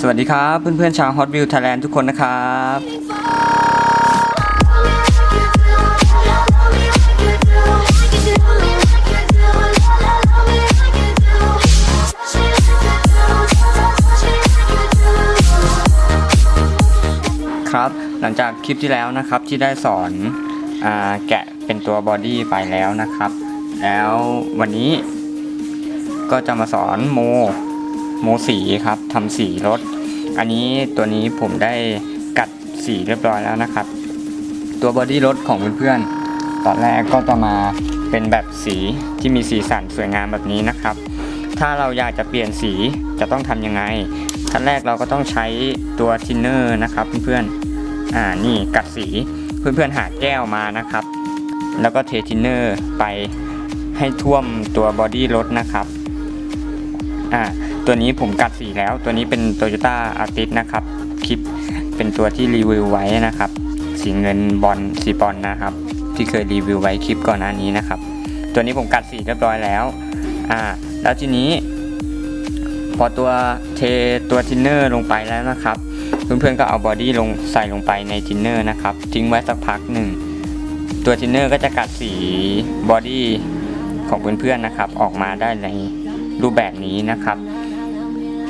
สวัสดีครับ เพื่อนๆชาว Hot View Thailand ทุกคนนะครับ ครับ หลังจากคลิปที่แล้วนะครับที่ได้สอนอแกะเป็นตัวบอดี้ไปแล้วนะครับ แล้ววันนี้ก็จะมาสอนโม โมสีครับทำสีรถ อันนี้ตัวนี้ผมได้กัดสีเรียบร้อยแล้วนะครับ ตัวบอดี้รถของเพื่อนๆตอนแรกก็จะมาเป็นแบบสีที่มีสีสันสวยงามแบบนี้นะครับ ถ้าเราอยากจะเปลี่ยนสีจะต้องทำยังไงขั้นแรกเราก็ต้องใช้ตัวทินเนอร์นะครับเพื่อนๆอ่านี่กัดสีเพื่อนๆหาแก้วมานะครับ แล้วก็เททินเนอร์ไปให้ท่วมตัวบอดี้รถนะครับ อ่าตัวนี้ผมกัดสีแล้ว ตัวนี้เป็น Toyota Artis นะครับคลิปเป็นตัวที่รีวิวไว้นะครับ สีเงินบอลสีบอลนะครับ ที่เคยรีวิวไว้คลิปก่อนหน้านี้นะครับ ตัวนี้ผมกัดสีเรียบร้อยแล้วอ่าแล้วทีนี้ พอตัวเทตัวทินเนอร์ลงไปแล้วนะครับ เพื่อนๆก็เอาบอดี้ลงใส่ลงไปในทินเนอร์นะครับ ทิ้งไว้สักพักหนึ่งตัวทินเนอร์ก็จะกัดสีบอดี้ของเพื่อนๆนะครับ ออกมาได้ใน รูปแบบนี้นะครับ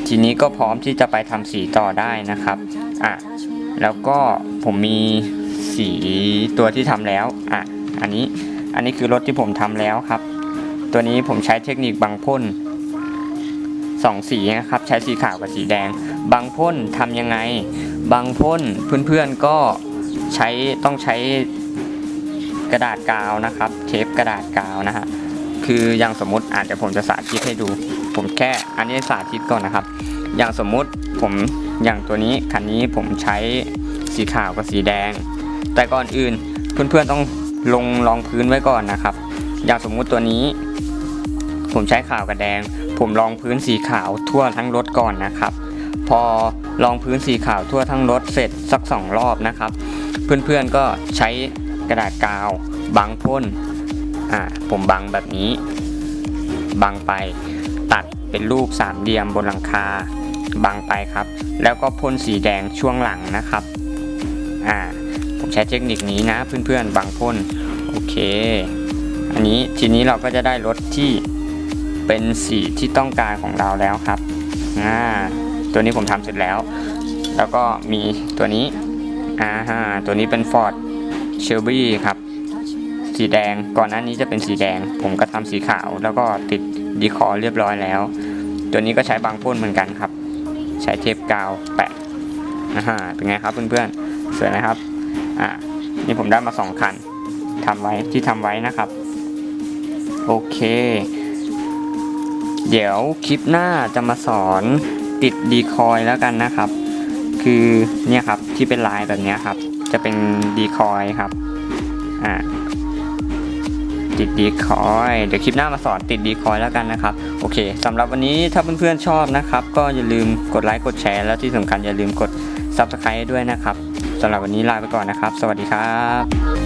ทีนี้ก็พร้อมที่จะไปทำสีต่อได้นะครับอะแล้วก็ผมมีสีตัวที่ทำแล้วอะอันนี้อันนี้คือรถที่ผมทำแล้วครับ ตัวนี้ผมใช้เทคนิคบังพ่นสองสีนะครับใช้สีขาวกับสีแดงบังพ่นทำยังไงบังพ่นเพื่อนๆก็ใช้ต้องใช้กระดาษกาวนะครับ เทปกระดาษกาวนะฮะ คืออย่างสมมติอาจจะผมจะสาธิตให้ดู ผมแค่อันนี้สาธิตก่อนนะครับ อย่างสมมุติผมอย่างตัวนี้คันนี้ผมใช้สีขาวกับสีแดง แต่ก่อนอื่นเพื่อนๆต้องลงรองพื้นไว้ก่อนนะครับ อย่างสมมุติตัวนี้ ผมใช้ขาวกับแดง ผมรองพื้นสีขาวทั่วทั้งรถก่อนนะครับ พอรองพื้นสีขาวทั่วทั้งรถเสร็จสักสองรอบนะครับ เพื่อนๆก็ใช้กระดาษกาวบังพ่น อ่าผมบังแบบนี้ บังไปตัดเป็นรูปสามเหลี่ยมบนหลังคา บังไปครับ แล้วก็พ่นสีแดงช่วงหลังนะครับอ่าผมใช้เทคนิคนี้นะเพื่อนๆบังพ่นโอเค อันนี้ทีนี้เราก็จะได้รถที่เป็นสีที่ต้องการของเราแล้วครับอ่าตัวนี้ผมทำเสร็จแล้ว แล้วก็มีตัวนี้อ่าฮะตัวนี้เป็น Ford Shelby ครับ สีแดง ก่อนหน้านี้จะเป็นสีแดง ผมก็ทำสีขาว แล้วก็ติดดีคอเรียบร้อยแล้ว ตัวนี้ก็ใช้บางพ่นเหมือนกันครับ ใช้เทปกาวแปะนะฮะเป็นไงครับเพื่อนๆสวยไหมครับอ่านี่ผมได้มาสองคันทำไว้ที่ทำไว้นะครับ โอเค เดี๋ยวคลิปหน้าจะมาสอนติดดีคอยแล้วกันนะครับ คือเนี่ยครับที่เป็นลายแบบนี้ครับ จะเป็นดีคอยครับอ่า ติดดีคอยเดี๋ยวคลิปหน้ามาสอนติดดีคอยแล้วกันนะครับ โอเคสำหรับวันนี้ถ้าเพื่อนๆชอบนะครับ ก็อย่าลืมกดไลค์กดแชร์แล้วที่สำคัญอย่าลืมกด Subscribe ด้วยนะครับสำหรับวันนี้ลาไปก่อนนะครับ สวัสดีครับ